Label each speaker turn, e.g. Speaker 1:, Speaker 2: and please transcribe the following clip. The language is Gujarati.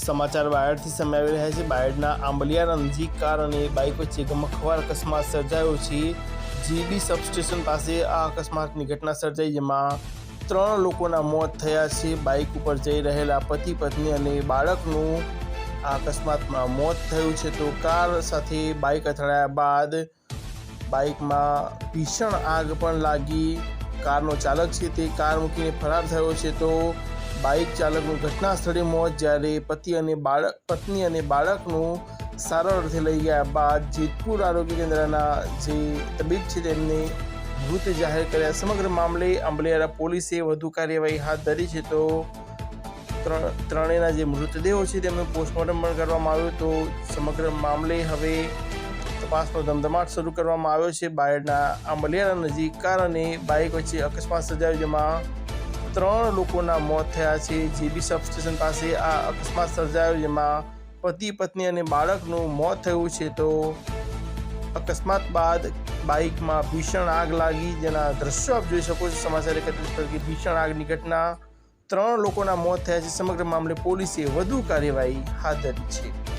Speaker 1: સમાચાર બાયડથી સામે આવી રહ્યા છે. બાયડના આંબલિયા નજીક કાર અને બાઇક વચ્ચે ગમખવાર અકસ્માત સર્જાયો છે. જીબી સબસ્ટેશન પાસે આ અકસ્માતની ઘટના સર્જાઈ જેમાં ત્રણ લોકોના મોત થયા છે. બાઇક ઉપર જઈ રહેલા પતિ, પત્ની અને બાળકનું આ અકસ્માતમાં મોત થયું છે તો કાર સાથે બાઇક અથડાયા બાદ બાઇકમાં ભીષણ આગ પણ લાગી. કારનો ચાલક છે તે કાર મૂકીને ફરાર થયો છે તો બાઇક ચાલકનું ઘટના સ્થળે મોત જ્યારે પતિ અને બાળક, પત્ની અને બાળકનું સારવાર અર્થે લઈ ગયા બાદ જેતપુર આરોગ્ય કેન્દ્રના જે તબીબ છે તેમને મૃત જાહેર કર્યા. સમગ્ર મામલે આંબલિયારા પોલીસે વધુ કાર્યવાહી હાથ ધરી છે તો ત્રણ, ત્રણેયના જે મૃતદેહો છે તેમનું પોસ્ટમોર્ટમ પણ કરવામાં આવ્યું તો સમગ્ર મામલે હવે તપાસનો ધમધમાટ શરૂ કરવામાં આવ્યો છે. બાયડના આંબલિયાના નજીક કાર અને બાઇક વચ્ચે અકસ્માત સર્જાયો જેમાં ત્રણ લોકોના મોત થયા છે. જીબી સબસ્ટેશન પાસે આ અકસ્માત સર્જાયો, જેમાં પતિ, પત્ની અને બાળકનું મોત થયું છે. તો અકસ્માત બાદ બાઇકમાં ભીષણ આગ લાગી, જેના દ્રશ્યો આપ જોઈ શકો છો. સમાચાર એકત્રિત પર ભીષણ આગની ઘટના ત્રણ લોકોના મોત થયા છે. સમગ્ર મામલે પોલીસે વધુ કાર્યવાહી હાથ ધરી છે.